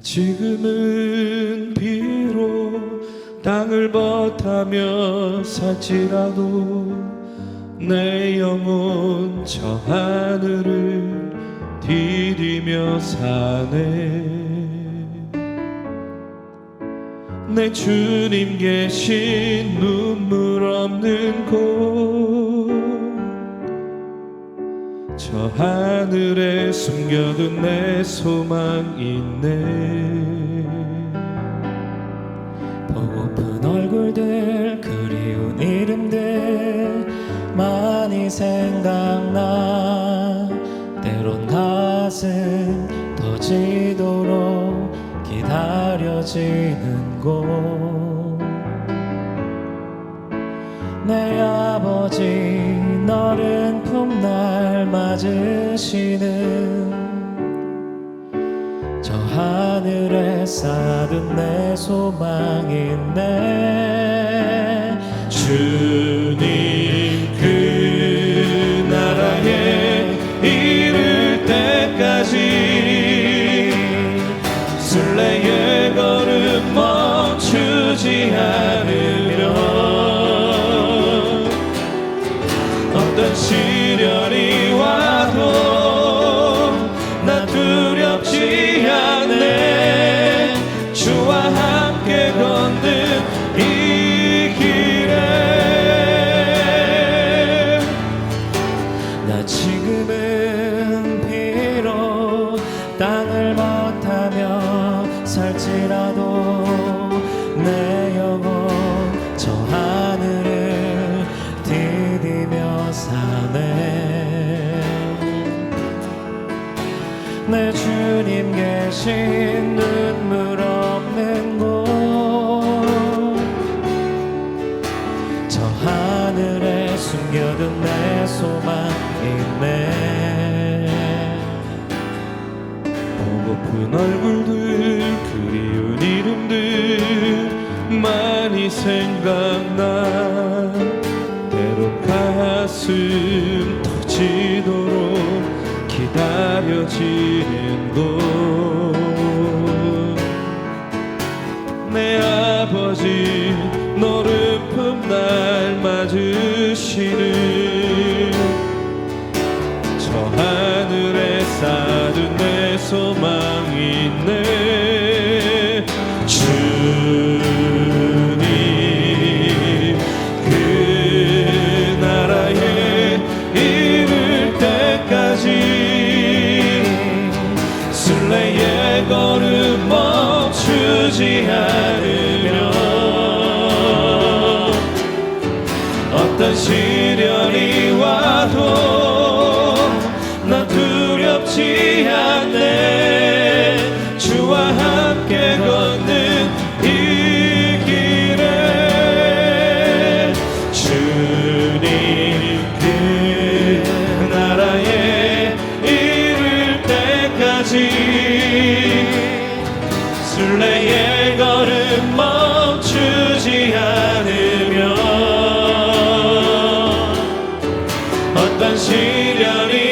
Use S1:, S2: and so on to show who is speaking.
S1: 지금은 비록 땅을 버타며 살지라도 내 영혼 저 하늘을 디디며 사네. 내 주님 계신 눈물 없는 곳 저 하늘에 숨겨둔 내 소망 있네.
S2: 보고픈 얼굴들 그리운 이름들 많이 생각나. 때론 가슴 터지도록 기다려지는 곳. 내 아버지 너른 품날 맞으시는 저 하늘에 쌓은 내 소망 있네
S1: 주님 그 나라에 이를 때까지 순례의 걸음 멈추지 않으 어
S2: 주님 계신 눈물 없는 곳. 저 하늘에 숨겨둔 내 소망 있네
S1: 보고픈 얼굴들 그리운 이름들 많이 생각나. 때론 가슴 터지도 록 기다려지는 곳. 내 아버지 너를 품날 맞으시는 저 하늘에 쌓은 내 소망 있네 멈추지 않으며 어떤 시 나의 걸음 멈추지 않으면 어떤 시련이